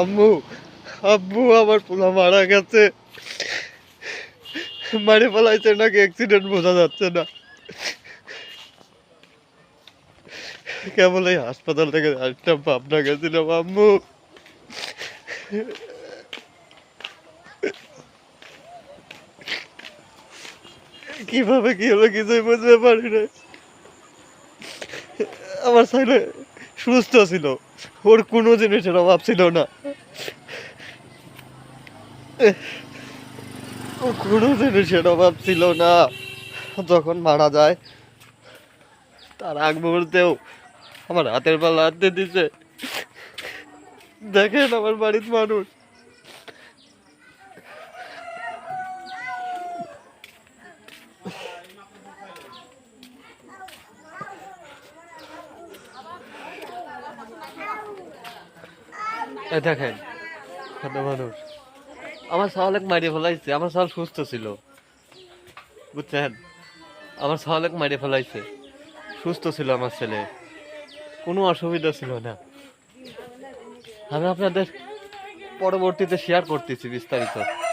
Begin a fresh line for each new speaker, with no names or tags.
আম্মু আব্বু আমার পোলা মারা গেছে। মারে ফেলাইছে নাকি অ্যাক্সিডেন্ট বোঝা যাচ্ছে না। কেবল এই হাসপাতাল থেকে আসলাম ভাবনা গেছিলাম, আম্মু। কীভাবে কি হলো কিছুই বুঝতে পারি না আমার ছেলে সুস্থ ছিল। ওর কোনো জিনিসের অভাব ছিল না। ও কোনো জিনিসের অভাব ছিল না। যখন মারা যায়, তার আগ মুহূর্তেও আমার হাতের পাল্লা হাতে দিছে দেখেন আমার বাড়ির মানুষ। দেখেন। মানুষ। আমার সাওয়ালেক মারিয়ে ফেলাইছে, আমার শাল সুস্থ ছিল। বুঝছেন? আমার সাওয়ালেক মারিয়ে ফেলাইছে। সুস্থ ছিল আমার ছেলে। কোনো অসুবিধা ছিল না। আমি আপনাদের পরবর্তীতে শেয়ার করতেছি বিস্তারিত।